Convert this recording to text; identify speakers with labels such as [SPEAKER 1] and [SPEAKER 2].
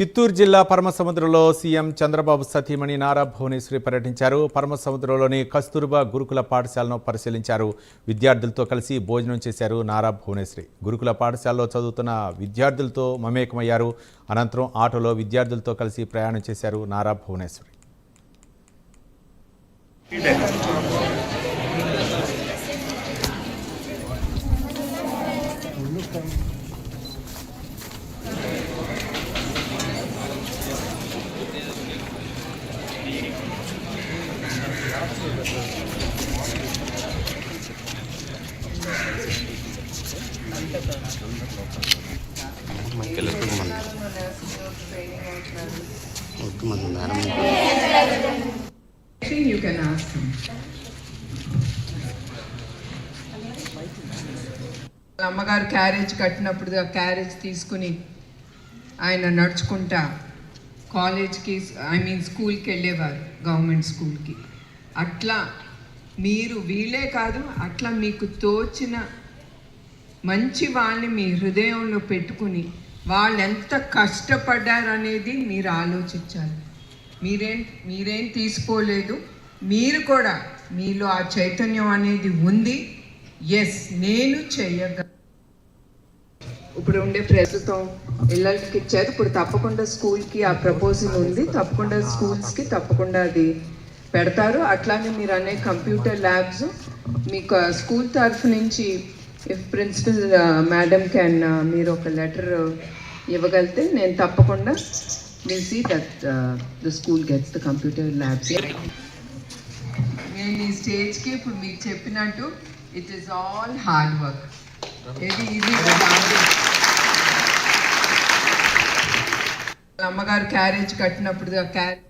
[SPEAKER 1] చిత్తూరు జిల్లా పరమసముద్రంలో సీఎం చంద్రబాబు సతీమణి నారా భువనేశ్వరి పర్యటించారు. పరమసముద్రంలోని కస్తూర్బా గురుకుల పాఠశాలను పరిశీలించారు. విద్యార్థులతో కలిసి భోజనం చేశారు నారా భువనేశ్వరి. గురుకుల పాఠశాలలో చదువుతున్న విద్యార్థులతో మమేకమయ్యారు. అనంతరం ఆటోలో విద్యార్థులతో కలిసి ప్రయాణం చేశారు Nara Bhuvaneshwari.
[SPEAKER 2] You can ask him. అమ్మగారు క్యారేజ్ కట్టినప్పుడు ఆ క్యారేజ్ తీసుకుని ఆయన నడుచుకుంటా కాలేజ్కి ఐ మీన్ స్కూల్కి వెళ్ళేవారు గవర్నమెంట్ స్కూల్కి అట్లా మీరు వీళ్ళే కాదు అట్లా మీకు తోచిన మంచి వాళ్ళని మీ హృదయంలో పెట్టుకుని వాళ్ళు ఎంత కష్టపడ్డారనేది మీరు ఆలోచించాలి. మీరేం మీరేం తీసుకోలేదు మీరు కూడా మీలో ఆ చైతన్యం అనేది ఉంది. ఎస్ నేను చెయ్యగ ఇప్పుడు ఉండే ప్రస్తుతం పిల్లలకి ఇచ్చారు. ఇప్పుడు తప్పకుండా స్కూల్కి ఆ ప్రపోజల్ ఉంది. తప్పకుండా స్కూల్స్కి తప్పకుండా అది పెడతారు. అట్లానే మీరు అనే కంప్యూటర్ ల్యాబ్స్ మీకు స్కూల్ తరఫు నుంచి ఇఫ్ ప్రిన్సిపల్ మేడం క్యాన్ మీరు ఒక లెటర్ ఇవ్వగలిగితే నేను తప్పకుండా will see that the school gets the computer labs. నేను ఈ స్టేజ్కి ఇప్పుడు మీకు చెప్పినట్టు it is all hard work. ఇది ఇది అమ్మగారు క్యారేజ్ కట్టినప్పుడు క్యారేజ్